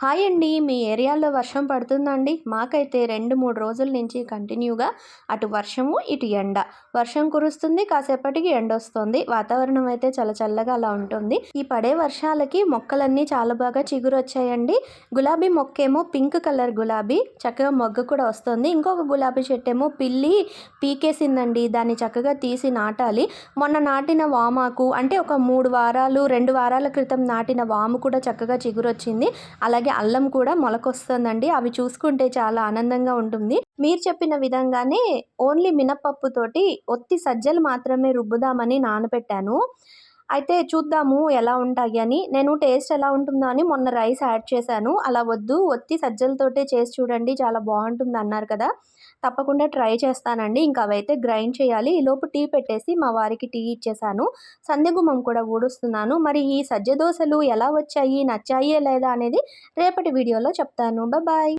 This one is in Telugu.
హాయ్ అండి. మీ ఏరియాలో వర్షం పడుతుందండి? మాకైతే రెండు మూడు రోజుల నుంచి కంటిన్యూగా అటు వర్షము ఇటు ఎండ. వర్షం కురుస్తుంది కాసేపటికి ఎండ వస్తుంది వాతావరణం అయితే చాలా చల్లగా అలా ఉంటుంది. ఈ పడే వర్షాలకి మొక్కలన్నీ చాలా బాగా చిగురు వచ్చాయండి గులాబీ మొక్కేమో పింక్ కలర్ గులాబీ చక్కగా మొగ్గ కూడా వస్తుంది. ఇంకొక గులాబీ చెట్టు ఏమో పిల్లి పీకేసిందండి. దాన్ని చక్కగా తీసి నాటాలి. మొన్న నాటిన వామాకు అంటే ఒక మూడు వారాలు రెండు వారాల క్రితం నాటిన వాము కూడా చక్కగా చిగురు వచ్చింది అలాగే అలాగే అల్లం కూడా మొలకొస్తుందండి. అవి చూసుకుంటే చాలా ఆనందంగా ఉంటుంది. మీరు చెప్పిన విధంగానే ఓన్లీ మినపప్పుతోటి ఒత్తి సజ్జలు మాత్రమే రుబ్బుదామని నానబెట్టాను. అయితే చూద్దాము ఎలా ఉంటాయి అని. నేను టేస్ట్ ఎలా ఉంటుందో అని మొన్న రైస్ యాడ్ చేశాను. అలా వద్దు ఒత్తి సజ్జలతోటే చేసి చూడండి చాలా బాగుంటుంది అన్నారు కదా. తప్పకుండా ట్రై చేస్తానండి. ఇంకా అవైతే గ్రైండ్ చేయాలి. ఈలోపు టీ పెట్టేసి మా వారికి టీ ఇచ్చేసాను సందిగుమం కూడా ఊడుస్తున్నాను. మరి ఈ సజ్జ దోశలు ఎలా వచ్చాయి నచ్చాయి లేదా అనేది రేపటి వీడియోలో చెప్తాను. బాయ్